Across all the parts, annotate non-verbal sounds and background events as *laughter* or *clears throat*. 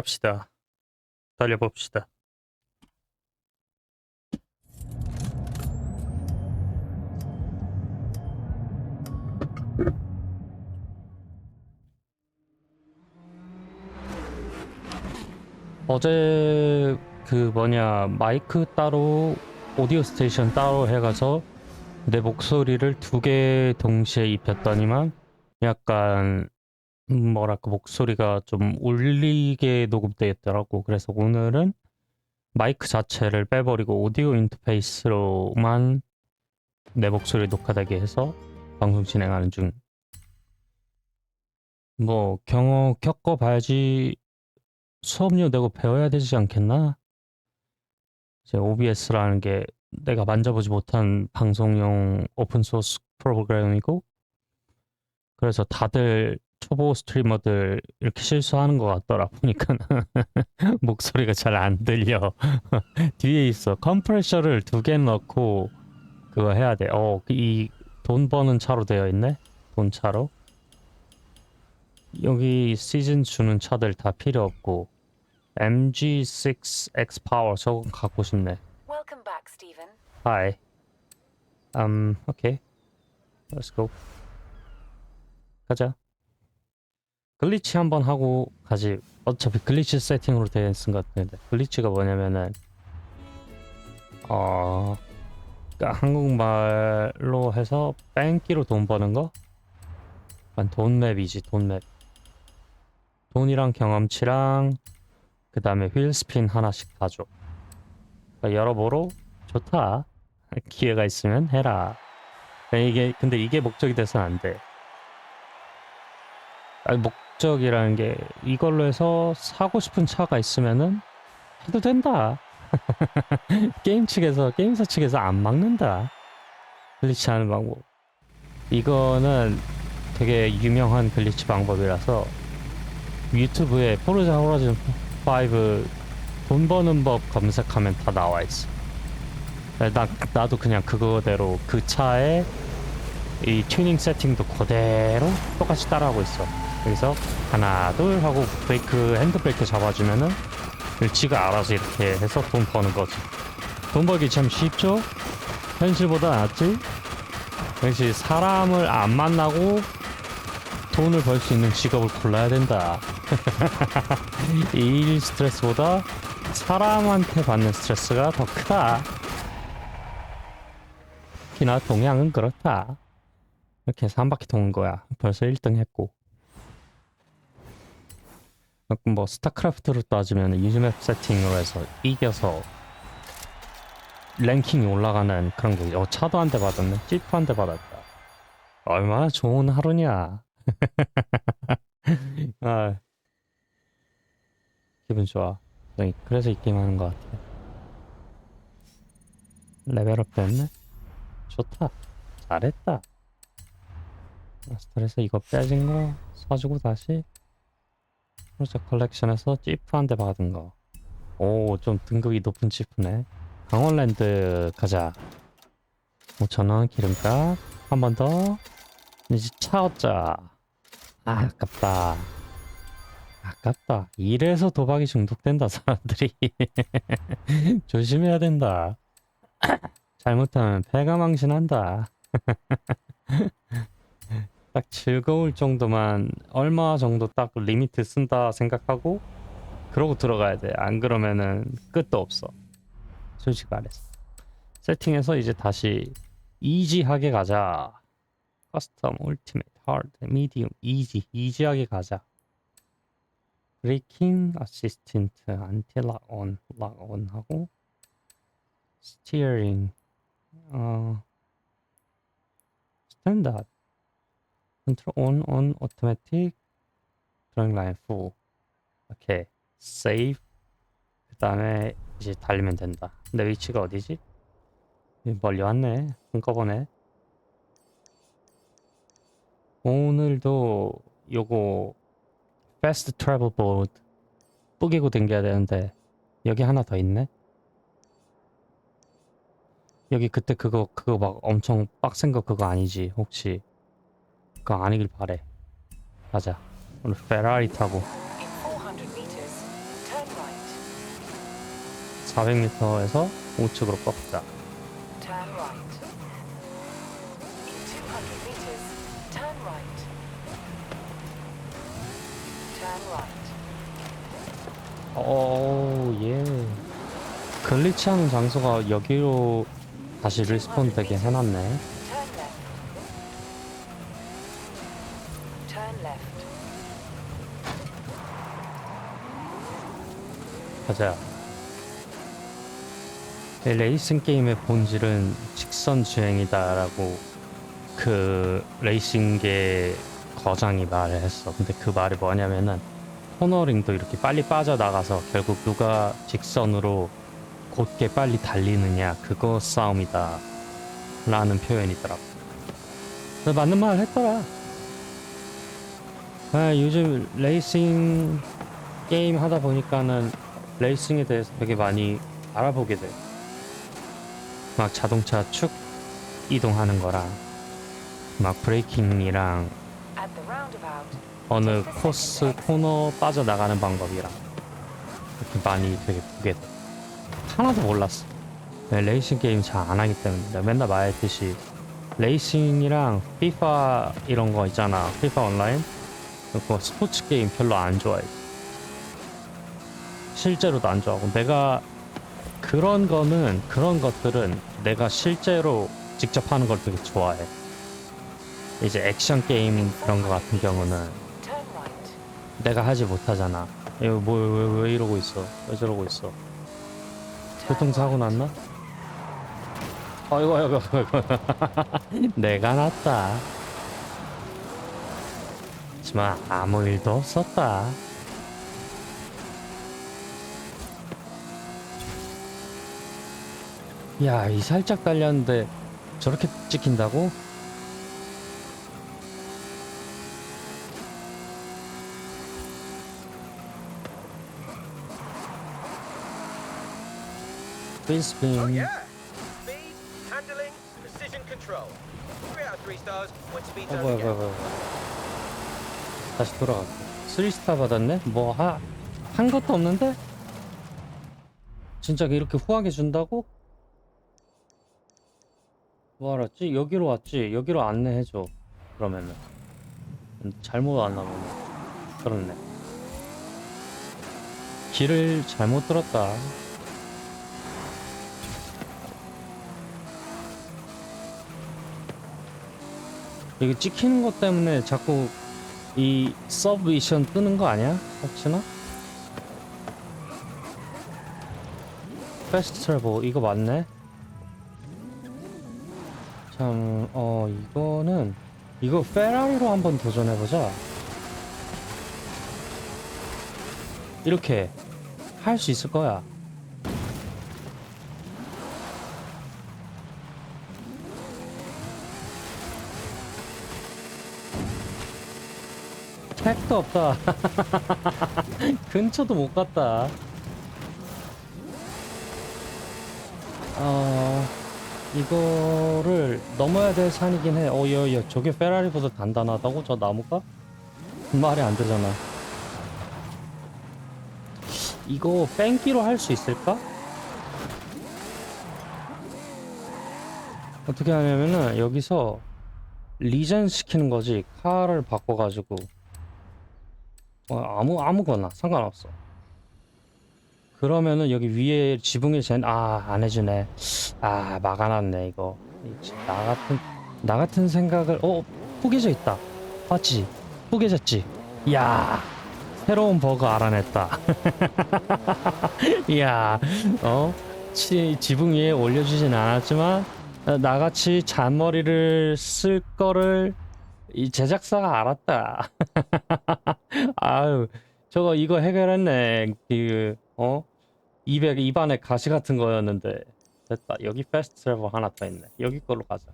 갑시다. 달려봅시다. 어제 그 뭐냐 마이크 따로 오디오 스테이션 따로 해가서 내 목소리를 두 개 동시에 입혔더니만 약간 음, 뭐랄까 목소리가 좀 울리게 녹음되었더라고. 그래서 오늘은 마이크 자체를 빼버리고 오디오 인터페이스로만 내 목소리 녹화되게 해서 방송 진행하는 중. 뭐 경험 겪어봐야지 수업료 내고 배워야 되지 않겠나? 이제 OBS라는 게 내가 만져보지 못한 방송용 오픈 소스 프로그램이고 그래서 다들 초보 스트리머들 이렇게 실수하는 것 같더라 보니까 *laughs* 목소리가 잘 안 들려 *laughs* 뒤에 있어 컴프레셔를 두 개 넣고 그거 해야 돼어이 돈 버는 차로 되어 있네 돈 차로 여기 시즌 주는 차들 다 필요 없고 MG6 X 파워 저거 갖고 싶네 Welcome back, Stephen. Hi. Um, okay. Let's go. 가자. 글리치 한번 하고 가지. 어차피 글리치 세팅으로 되어 있는 것 같은데. 글리치가 뭐냐면은, 어, 그러니까 한국말로 해서 뺑기로 돈 버는 거? 돈맵이지, 돈맵. 돈이랑 경험치랑, 그 다음에 휠 스핀 하나씩 다 줘. 그러니까 여러모로 좋다. *laughs* 기회가 있으면 해라. 이게 근데 이게 목적이 돼서는 안 돼. 아니, 목 적이라는 게 이걸로 해서 사고 싶은 차가 있으면은 해도 된다. *laughs* 게임 측에서 게임사 측에서 안 막는다. 글리치 하는 방법. 이거는 되게 유명한 글리치 방법이라서 유튜브에 포르자 호라이즌 5돈 버는 법 검색하면 다 나와 있어. 나, 나도 그냥 그거대로 그 차에 이 튜닝 세팅도 그대로 똑같이 따라하고 있어. 여기서 하나, 둘 하고 브레이크, 핸드브레이크 잡아주면은 지가 알아서 이렇게 해서 돈 버는 거지. 돈 벌기 참 쉽죠? 현실보다 낫지? 역시 사람을 안 만나고 돈을 벌 수 있는 직업을 골라야 된다. *laughs* 이일 스트레스보다 사람한테 받는 스트레스가 더 크다. 특히나 동양은 그렇다. 이렇게 해서 한 바퀴 도는 거야. 벌써 1등 했고. 그럼 뭐 스타크래프트로 따지면 유즈맵 세팅으로 해서 이겨서 랭킹이 올라가는 그런 거지. 어, 차도 한 대 받았네. 찌프 한 대 받았다. 얼마나 좋은 하루냐. *laughs* 아, 기분 좋아. 네, 그래서 이 게임 하는 것 같아. 레벨업 됐네? 좋다. 잘했다. 아, 스트레스 이거 빼진 거 사주고 다시 프로젝트 컬렉션에서 찌프 한 대 받은 거. 오, 좀 등급이 높은 찌프네. 강원랜드 가자. 5천원 기름값. 한 번 더. 이제 차 얻자. 아, 아깝다. 아깝다. 이래서 도박이 중독된다, 사람들이. *laughs* 조심해야 된다. *clears throat* 잘못하면 패가 망신한다. *laughs* 딱 즐거울 정도만 얼마 정도 딱 리미트 쓴다 생각하고 그러고 들어가야 돼. 안 그러면은 끝도 없어. 솔직히 말해서. 세팅해서 이제 다시 이지하게 가자. 커스텀, 울티메이트, 하드, 미디움, 이지, 이지하게 가자. 브레이킹 어시스턴트 안티 락온, 락온 하고 스티어링 어 스탠다드 컨트롤 온, 온, 오토매틱 드라잉 라인 풀 오케이. 세이브 그 다음에 이제 달리면 된다. 근데 위치가 어디지? 멀리 왔네. 한꺼번에. 오늘도 요거 패스트 트래블 보드 뿌기고 댕겨야 되는데 여기 하나 더 있네. 여기 그때 그거 그거 막 엄청 빡센 거 그거 아니지 혹시 그거 아니길 바래 가자 오늘 페라리 타고 In 400 meters, turn right. 400m에서 우측으로 꺾자 Turn right. In 200 meters, turn right. Turn right. 오예 글리치하는 장소가 여기로 다시 리스폰 되게 해놨네 Turn left. Turn left. 가자. 이 레이싱 게임의 본질은 직선 주행이다라고 그 레이싱계 거장이 말을 했어. 근데 그 말이 뭐냐면은 코너링도 이렇게 빨리 빠져나가서 결국 누가 직선으로 곧게 빨리 달리느냐 그거 싸움이다 라는 표현이더라고. 맞는 말 했더라. 아, 요즘 레이싱 게임 하다 보니까는 레이싱에 대해서 되게 많이 알아보게 돼. 막 자동차 축 이동하는 거랑 막 브레이킹이랑 어느 코스 코너 빠져나가는 방법이랑 이렇게 많이 되게 보게 돼. 하나도 몰랐어. 네, 레이싱 게임 잘 안 하기 때문에 맨날 말했듯이 레이싱이랑 피파 이런 거 있잖아. 피파 온라인 그거 스포츠 게임 별로 안 좋아해. 실제로도 안 좋아하고 내가 그런 거는 그런 것들은 내가 실제로 직접 하는 걸 되게 좋아해. 이제 액션 게임 그런 거 같은 경우는. 내가 하지 못하잖아. 이거 뭐왜 왜 이러고 있어? 왜 저러고 있어? 교통사고 났나? 아이고 아이고 아이고 내가 났다. 하지만 아무 일도 없었다. 야, 이 살짝 달렸는데 저렇게 찍힌다고? 스핀 Oh 스핀. yeah. Speed, handling, precision control. Three out of three stars. When speed 어 뭐야. 뭐야 뭐야 다시 돌아갔어 3스타 받았네? 뭐 하, 한 것도 없는데? 진짜 이렇게 후하게 준다고? 뭐 알았지? 여기로 왔지? 여기로 안내해줘 그러면은 음, 잘못 왔나 보네 그렇네 길을 잘못 들었다 이거 찍히는 것 때문에 자꾸 이 서브 미션 뜨는 거 아니야? 혹시나? 패스트 트래블 이거 맞네? 참, 어, 이거는 이거 페라리로 한번 도전해보자. 이렇게 할 수 있을 거야. 택도 없다. *laughs* 근처도 못 갔다. 어, 이거를 넘어야 될 산이긴 해. 어, 야, 야, 저게 페라리보다 단단하다고? 저 나무가? 말이 안 되잖아. 이거 뺑기로 할 수 있을까? 어떻게 하냐면은 여기서 리젠 시키는 거지 칼을 바꿔가지고 어, 아무 아무거나 상관없어. 그러면은 여기 위에 지붕에 젠 아 안 해주네. 아 막아놨네 이거. 이- 나 같은 나 같은 생각을 어 뿌개져 있다. 맞지? 뿌개졌지. 야 새로운 버그 알아냈다. *laughs* 이야 어 치, 지붕 위에 올려주진 않았지만 어, 나같이 잔머리를 쓸 거를 이 제작사가 알았다. *laughs* 아유, 저거 이거 해결했네. 그, 어? 입에, 입안에 가시 같은 거였는데. 됐다. 여기 패스트 트래버 하나 더 있네. 여기 걸로 가자.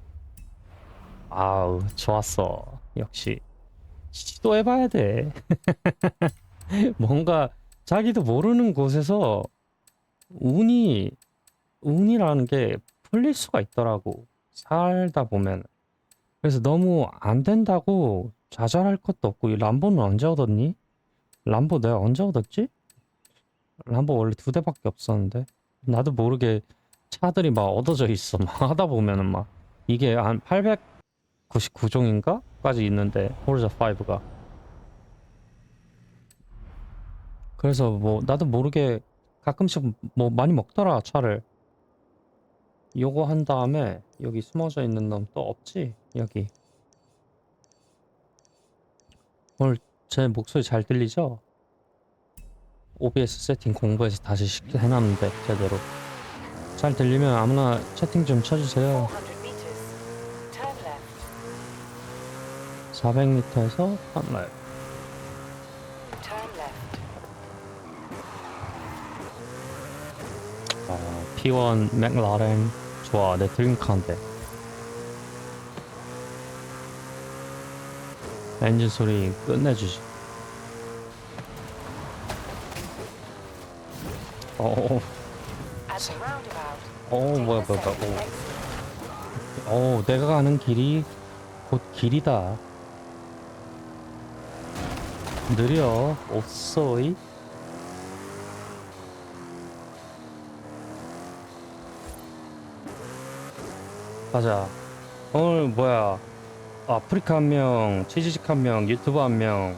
아우, 좋았어. 역시. 시도해봐야 돼. *laughs* 뭔가 자기도 모르는 곳에서 운이, 운이라는 게 풀릴 수가 있더라고. 살다 보면. 그래서 너무 안 된다고 좌절할 것도 없고, 이 람보는 언제 얻었니? 람보 내가 언제 얻었지? 람보 원래 두 대밖에 없었는데. 나도 모르게 차들이 막 얻어져 있어. 막 하다 보면은 막. 이게 한 899종인가? 까지 있는데, 포르자 5가. 그래서 뭐, 나도 모르게 가끔씩 뭐 많이 먹더라, 차를. 요거 한 다음에 여기 숨어져 있는 놈 또 없지? 여기 오늘 제 목소리 잘 들리죠? OBS 세팅 공부해서 다시 시- 해놨는데 제대로 잘 들리면 아무나 채팅 좀 쳐주세요 400 meters. Turn left. 400m에서 턴랩 Turn left. 어, P1 맥라렌 좋아 내 드림카인데 엔진 소리 끝내주지 어, 어 뭐야 뭐야 뭐야 어. 어, 내가 가는 길이 곧 길이다. 느려, 없소이. 가자. 오늘 뭐야? 아프리카 한 명, 치즈직 한 명, 유튜브 한 명,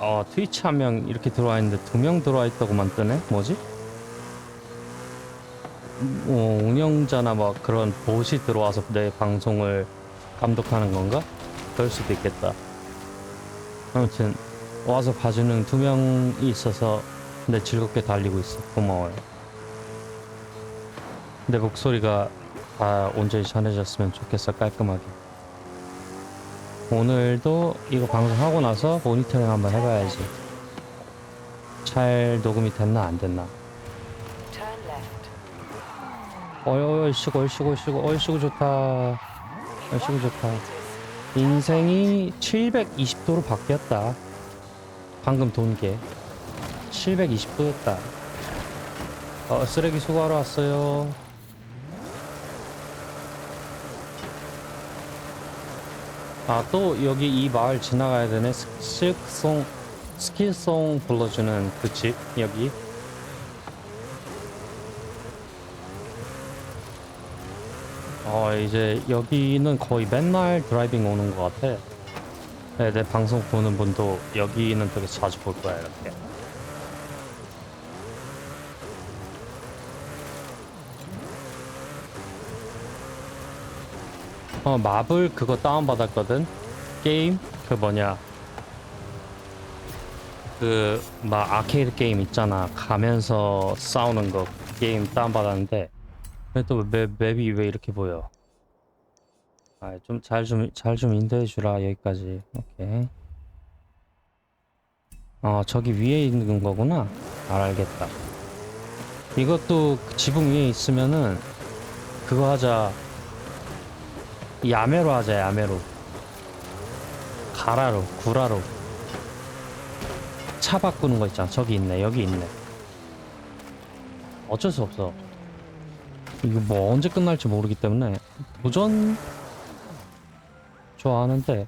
어 트위치 한 명 이렇게 들어와 있는데 두 명 들어와 있다고만 뜨네? 뭐지? 어, 운영자나 막 그런 봇이 들어와서 내 방송을 감독하는 건가? 그럴 수도 있겠다. 아무튼 와서 봐주는 두 명이 있어서 내 즐겁게 달리고 있어. 고마워요. 내 목소리가 다 온전히 전해졌으면 좋겠어 깔끔하게. 오늘도 이거 방송하고 나서 모니터링 한번 해봐야지. 잘 녹음이 됐나 안 됐나. 얼씨구 얼씨구 얼씨구 얼씨구 좋다 얼씨구 좋다 100 meters. 인생이 720도로 바뀌었다 방금 돈 게 720도였다 어 쓰레기 수거하러 왔어요 아 또 여기 이 마을 지나가야 되네 스- 실크송 스킬송 불러주는 그 집 여기 어 이제 여기는 거의 맨날 드라이빙 오는 것 같아. 네, 내 방송 보는 분도 여기는 되게 자주 볼 거야 이렇게. 어 마블 그거 다운 받았거든. 게임 그 뭐냐 그 막 아케이드 게임 있잖아 가면서 싸우는 거 게임 다운 받았는데 근데 또 맵, 맵이 왜 이렇게 보여? 아, 좀 잘 좀잘좀 인도해 주라 여기까지. 오케이. 어, 저기 위에 있는 거구나. 알 알겠다. 이것도 그 지붕 위에 있으면은 그거 하자. 야매로 하자, 야매로. 가라로, 구라로. 차 바꾸는 거 있잖아. 저기 있네, 여기 있네. 어쩔 수 없어. 이거 뭐 언제 끝날지 모르기 때문에 도전 좋아하는데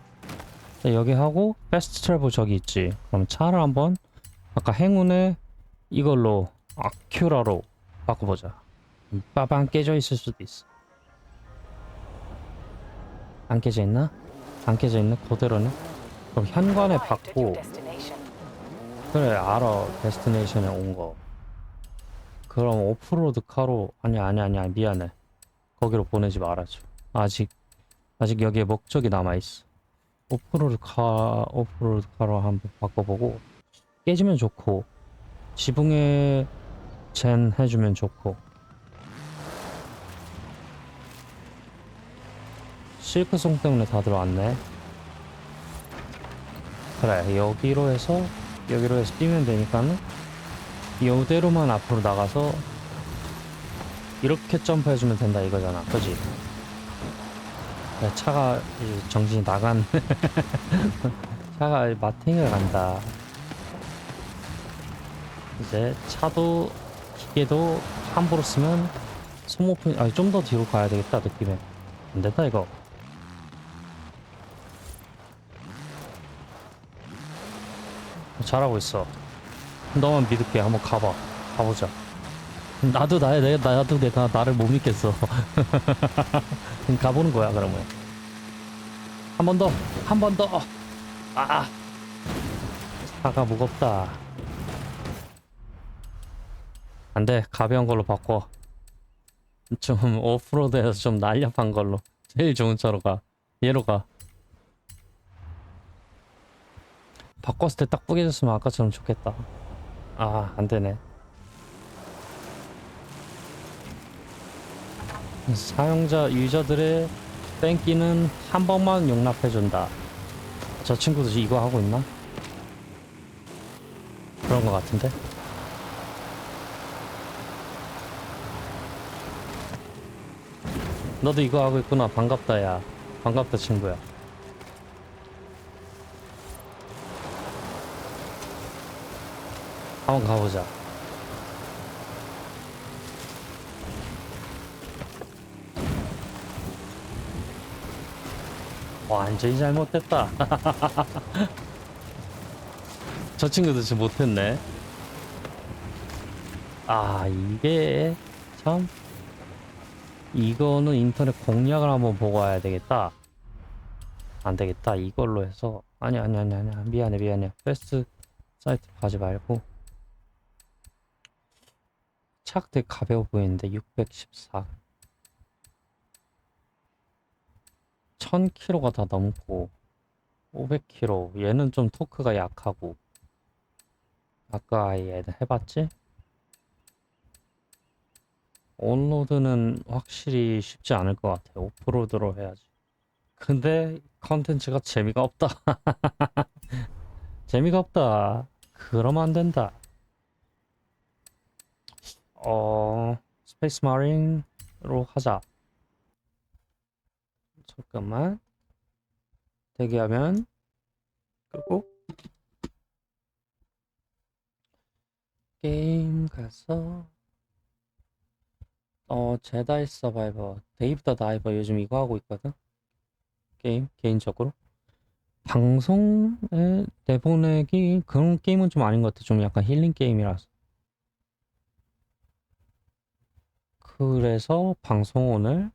자, 여기 하고 패스트 트래블 저기 있지 그럼 차를 한번 아까 행운의 이걸로 아큐라로 바꿔보자 빠방 깨져 있을 수도 있어 안 깨져 있나? 안 깨져 있네? 그대로네? 그럼 현관에 받고. 그래 알아. 데스티네이션에 온 거. 그럼 오프로드 카로 아니 아니 아니 미안해. 거기로 보내지 말아줘. 아직 아직 여기에 목적이 남아 있어. 오프로드 카 오프로드 카로 한번 바꿔보고. 깨지면 좋고 지붕에 젠 해주면 좋고 실크송 때문에 다들 왔네. 그래 여기로 해서 여기로 해서 뛰면 되니까는 이대로만 앞으로 나가서 이렇게 점프해주면 된다 이거잖아. 그지? 야, 차가 정신이 나간 *laughs* 차가 마탱이가 간다. 이제 차도 기계도 함부로 쓰면 소모품 아니 좀더 뒤로 가야 되겠다 느낌에. 안 된다 이거 잘하고 있어. 너만 믿을게. 한번 가봐. 가보자. 나도 나야 내 나도 내가 나를 못 믿겠어. *laughs* 가보는 거야 그러면. 한 번 더. 한 번 더아 차가 무겁다. 안 돼. 가벼운 걸로 바꿔. 좀 *laughs* 오프로드에서 좀 날렵한 걸로. 제일 좋은 차로 가. 얘로 가 바꿨을 때 딱 뿌개졌으면 아까처럼 좋겠다. 아 안 되네. 사용자 유저들의 땡기는 한 번만 용납해준다. 저 친구도 이거 하고 있나? 그런 거 같은데? 너도 이거 하고 있구나. 반갑다 야. 반갑다 친구야 한번 가보자 완전히 잘못됐다 *laughs* 저 친구도 지금 못했네 아 이게 참 이거는 인터넷 공략을 한번 보고 와야 되겠다. 안 되겠다. 이걸로 해서 아니 아니 아니 아니 미안해 미안해. 패스트 사이트 가지 말고 착 되게 가벼워 보이는데 614 1000kg가 다 넘고 500kg 얘는 좀 토크가 약하고 아까 얘 해봤지? 온로드는 확실히 쉽지 않을 것 같아. 오프로드로 해야지. 근데 컨텐츠가 재미가 없다. *laughs* 재미가 없다. 그러면 안 된다. 어, 스페이스 마린으로 하자. 잠깐만. 대기하면 끄고 게임 가서 어, 제다이 서바이버, 데이브 더 다이버 요즘 이거 하고 있거든? 게임, 개인적으로. 방송에 내보내기, 그런 게임은 좀 아닌 것 같아. 좀 약간 힐링 게임이라서. 그래서 방송 오늘